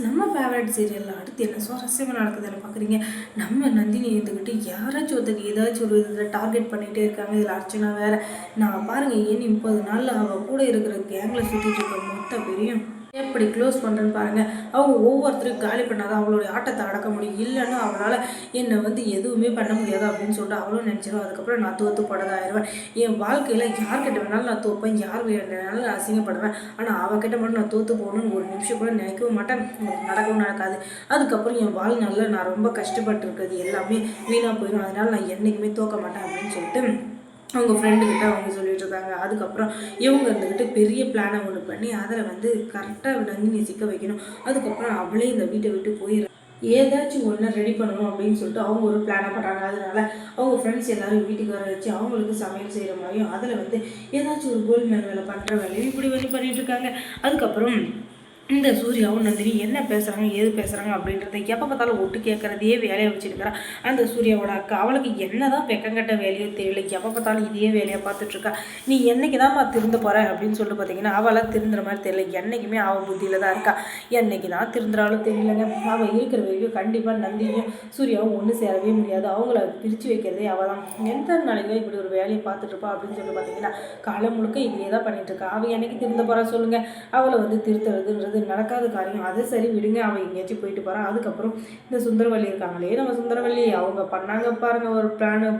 நம்ம ஃபேவரட் சீரியலில் அடுத்து என்ன சுவாரஸ்யமாக நடக்குதுன்னு பார்க்குறீங்க நம்ம நந்தினி இருந்துக்கிட்டு யாராச்சும் ஒருத்தங்க ஏதாச்சும் ஒரு இதில் டார்கெட் பண்ணிகிட்டே இருக்காங்க. இதில் அர்ச்சனா வேறு. நான் பாருங்கள் ஏன் முப்பது நாளில் அவள் கூட இருக்கிற கேங்கில் சுற்றிட்டு இருக்க மொத்த பெரியும் எப்படி க்ளோஸ் பண்ணுறேன்னு பாருங்கள் அவங்க ஒவ்வொருத்தரும் காலி பண்ணாதான் அவளுடைய ஆட்டத்தை அடக்க முடியும். இல்லைன்னா அவளால் என்னை வந்து எதுவுமே பண்ண முடியாது அப்படின்னு சொல்லிட்டு அவளும் நினச்சிடும் அதுக்கப்புறம் நான் தோற்று போடதாயிருவேன் என் வாழ்க்கையில் யார்கிட்ட வேணாலும் நான் தோப்பேன். யார் வேணாலும் நான் அசிங்கப்படுவேன். ஆனால் அவகிட்ட மட்டும் நான் தோற்று போகணும்னு ஒரு நிமிஷம் கூட நினைக்கவும் மாட்டேன். நடக்கவும் நடக்காது. அதுக்கப்புறம் என் வாழ்நாளில் நான் ரொம்ப கஷ்டப்பட்டு இருக்கிறது எல்லாமே வீணாக போயிடும் அதனால் நான் என்றைக்குமே தோக்க மாட்டேன் அப்படின்னு சொல்லிட்டு அவங்க ஃப்ரெண்டுக்கிட்ட அவங்க சொல்லிட்டு இருக்காங்க. அதுக்கப்புறம் இவங்க இருந்துக்கிட்டு பெரிய பிளானை ஒன்று பண்ணி அதில் வந்து கரெக்டாக நந்தினியை சிக்க வைக்கணும். அதுக்கப்புறம் அவளே இந்த வீட்டை விட்டு போயிடுறாங்க ஏதாச்சும் ஒன்று ரெடி பண்ணணும் அப்படின்னு சொல்லிட்டு அவங்க ஒரு பிளானை பண்ணுறாங்க அதனால அவங்க ஃப்ரெண்ட்ஸ் எல்லாரும் வீட்டுக்கு வர வச்சு அவங்களுக்கு சமையல் செய்கிற மாதிரியும் அதில் வந்து ஏதாச்சும் ஒரு கோல்டு மேன் வேலை பண்ணுற வேலையும் இப்படி வந்து பண்ணிகிட்ருக்காங்க அதுக்கப்புறம் இந்த சூர்யாவும் நந்தினி என்ன பேசுகிறாங்க ஏது பேசுகிறாங்க அப்படின்றத எப்போ பார்த்தாலும் ஒட்டு கேட்குறதையே வேலையை வச்சுருக்கிறா அந்த சூர்யாவோட அக்கா அவளுக்கு என்ன தான் வெக்கங்கட்ட வேலையோ தெரியல எப்போ பார்த்தாலும் இதே வேலையை பார்த்துட்ருக்கா நீ என்னைக்கு தான்மா திருந்த போகிற அப்படின்னு சொல்லிட்டு பார்த்தீங்கன்னா அவளாம் திருந்துற மாதிரி தெரியல. என்றைக்குமே அவள் புத்தியில் தான் இருக்கா. என்னைக்கு தான் திருந்துறாலும் தெரியலங்க. அவள் இருக்கிற வரைக்கும் கண்டிப்பாக நந்தினியும் சூர்யாவும் ஒன்று சேரவே முடியாது. அவங்கள பிரித்து வைக்கிறதே அவள் தான் எந்த நாளைக்கு இப்படி ஒரு வேலையை பார்த்துட்ருப்பா அப்படின்னு சொல்லி பார்த்தீங்கன்னா காலம் முழுக்க இதே தான் பண்ணிகிட்ருக்கா அவள் என்னைக்கு திருந்த போகிறா சொல்லுங்கள் அவளை வந்து திருத்துறதுன்றது நடக்காத காரியம் அதை சரி விடுங்க அவள் எங்கேயாச்சும் போயிட்டு போகிறான் அதுக்கப்புறம் இந்த சுந்தரவல்லி இருக்காங்களே நம்ம சுந்தரவல்லி அவங்க பண்ணாங்க பாருங்க ஒரு பிளானு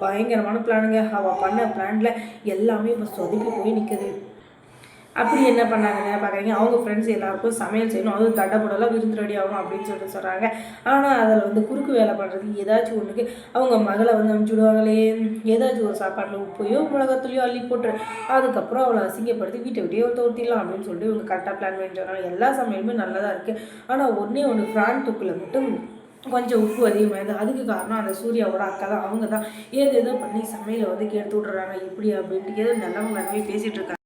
பயங்கரமான பிளானுங்க அவள் பண்ண பிளானில் எல்லாமே இப்போ சொதுக்கி போய் நிற்குது அப்படி என்ன பண்ணாங்கன்னு பார்க்குறீங்க அவங்க ஃப்ரெண்ட்ஸ் எல்லாருக்கும் சமையல் செய்யணும். அதுவும் தடப்படலாம் விருந்து ரெடி ஆகும் அப்படின்னு சொல்லிட்டு சொல்கிறாங்க ஆனால் அதில் வந்து குறுக்கு வேலை பண்ணுறதுக்கு ஏதாச்சும் ஒன்றுக்கு அவங்க மகளை வந்து அனுப்பிச்சி விடுவாங்களே ஏதாச்சும் ஒரு சாப்பாட்டில் உப்பையோ மிளகத்துலையோ அள்ளி போட்டுரு. அதுக்கப்புறம் அவளை அசிங்கப்படுத்தி வீட்டை விட்டே தோர்த்திடலாம் அப்படின்னு சொல்லிட்டு இவங்க கரெக்டாக பிளான் பண்ணிட்டு எல்லா சமையலுமே நல்லதாக இருக்குது ஆனால் ஒன்றே ஒன்று ஃப்ரான் தொக்கில் மட்டும் கொஞ்சம் உப்பு அதிகமாகுது அதுக்கு காரணம் அந்த சூர்யாவோட அக்கா தான். அவங்க தான் ஏதோ ஏதோ பண்ணி சமையலை வந்து கெடுத்து விட்றாங்க இப்படி அப்படின்ட்டு ஏதோ நல்லவங்க நிறைய பேசிகிட்டு இருக்காங்க.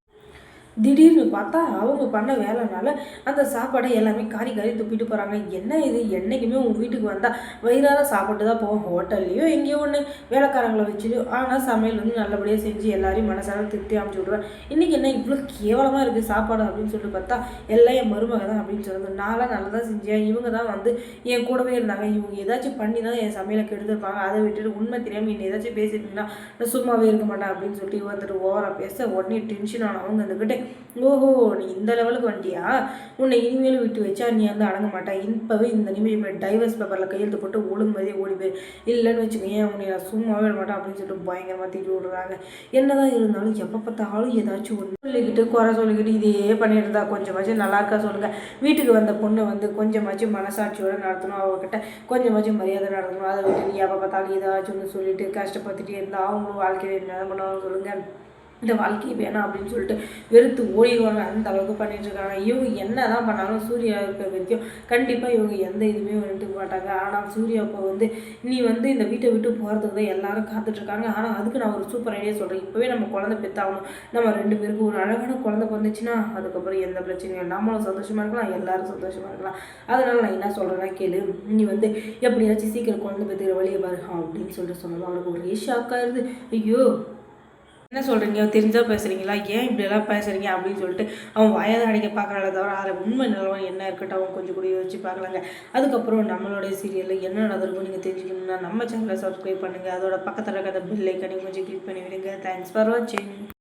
திடீர்னு பார்த்தா அவங்க பண்ண வேலைனால அந்த சாப்பாடை எல்லாமே காரி காரி துப்பிட்டு போகிறாங்க என்ன இது? என்றைக்குமே உங்கள் வீட்டுக்கு வந்தால் வயிறார சாப்பிட்டு தான் போவோம். ஹோட்டல்லையோ எங்கேயோ ஒன்று வேலைக்காரங்களை வச்சுட்டு ஆனால் சமையல் வந்து நல்லபடியாக செஞ்சு எல்லாரையும் மனசார திருப்தி அமைச்சு விட்ருவேன் இன்றைக்கி என்ன இவ்வளோ கேவலமாக இருக்குது சாப்பாடு அப்படின்னு சொல்லிட்டு பார்த்தா எல்லாம் என் மருமக தான் அப்படின்னு சொல்லுறது நான்லாம் நல்லா தான் செஞ்சேன். இவங்க தான் வந்து என் கூடவே இருந்தாங்க. இவங்க ஏதாச்சும் பண்ணி தான் என் சமையலை கெடுத்துருப்பாங்க. அதை விட்டுட்டு உண்மை தெரியாமல் இன்னும் ஏதாச்சும் பேசிட்டீங்கன்னா நான் சும்மாவே இருக்க மாட்டேன் அப்படின்னு சொல்லிட்டு வந்துட்டு ஓவராக பேச உடனே டென்ஷன் ஆனவங்க வந்துக்கிட்டே ஓஹோ நீ இந்த லெவலுக்கு வந்துட்டியா உன்னை இனிமேலும் விட்டு வச்சா நீ வந்து அடங்க மாட்டேன் இப்போவே இந்த நிமிஷம் டைவர்ஸ் பேப்பரில் கையெழுத்து போட்டு ஒழுங்கு மாதிரி ஓடி போய் இல்லைன்னு வச்சுக்கோங்க உன்னை நான் சும்மாவே விட மாட்டேன் அப்படின்னு சொல்லிட்டு பயங்கரமாக திட்டி விடுறாங்க. என்னதான் இருந்தாலும் எப்போ பார்த்தாலும் ஏதாச்சும் ஒன்று சொல்லிக்கிட்டு குறை சொல்லிக்கிட்டு இதே பண்ணிட்டு இருந்தா கொஞ்சமாச்சும் நல்லா இருக்கா சொல்லுங்கள் வீட்டுக்கு வந்த பொண்ணை வந்து கொஞ்சமாச்சும் மனசாட்சியோடு நடத்தணும் அவங்கக்கிட்ட கொஞ்சமாச்சும் மரியாதை நடத்தணும். அதை விட்டு நீ எப்போ பார்த்தாலும் ஏதாச்சும் ஒன்று சொல்லிட்டு கஷ்டப்படுத்திட்டே இருந்தால் அவங்களும் வாழ்க்கையில் என்ன பண்ணுவாங்க சொல்லுங்கள் இந்த வாழ்க்கையை வேணாம் அப்படின்னு சொல்லிட்டு வெறுத்து ஓடிடுவாங்க. அந்த அளவுக்கு பண்ணிட்டு இருக்காங்க. இவங்க என்ன தான் பண்ணாலும் சூர்யா இருக்கிற வரைக்கும் கண்டிப்பாக இவங்க எந்த இதுவுமே வந்துட்டு மாட்டாங்க. ஆனால் சூர்யா இப்போ வந்து நீ வந்து இந்த வீட்டை விட்டு போகிறதுக்கு தான் எல்லாரும் காத்துட்ருக்காங்க ஆனால் அதுக்கு நான் ஒரு சூப்பர் ஐடியா சொல்கிறேன் இப்போவே நம்ம குழந்தை பெற்றாகணும் நம்ம ரெண்டு பேருக்கு ஒரு அழகான குழந்தை பிறந்துச்சுன்னா அதுக்கப்புறம் எந்த பிரச்சனையும் நம்மளும் சந்தோஷமாக இருக்கலாம். எல்லாரும் சந்தோஷமாக இருக்கலாம். அதனால் நான் என்ன சொல்கிறேன்னா கேளு. நீ வந்து எப்படியாச்சும் சீக்கிரம் குழந்தை பெற்றுக்கிற வழியை பாருகா அப்படின்னு சொல்லிட்டு சொன்னோம் அவனுக்கு ஒரே ஷாக்காக இருது ஐயோ என்ன சொல்கிறீங்க தெரிஞ்சால் பேசுகிறீங்களா ஏன் இப்படியெல்லாம் பேசுகிறீங்க அப்படின்னு சொல்லிட்டு அவன் வயதை அடிக்க பார்க்குறால தவிர அதில் உண்மை நிலவரம் என்ன இருக்கட்டும் அவன் கொஞ்சம் கூட யோசிச்சு பார்க்கலாங்க. அதுக்கப்புறம் நம்மளுடைய சீரியலில் என்ன நடந்திருக்கும் நீங்கள் தெரிஞ்சுக்கணும்னா நம்ம சேனலை சப்ஸ்கிரைப் பண்ணுங்கள் அதோட பக்கத்தில் இருக்கிற பெல் ஐக்கனையும் கொஞ்சம் கிளிக் பண்ணி விடுங்க. தேங்க்ஸ் ஃபார் வாட்சிங்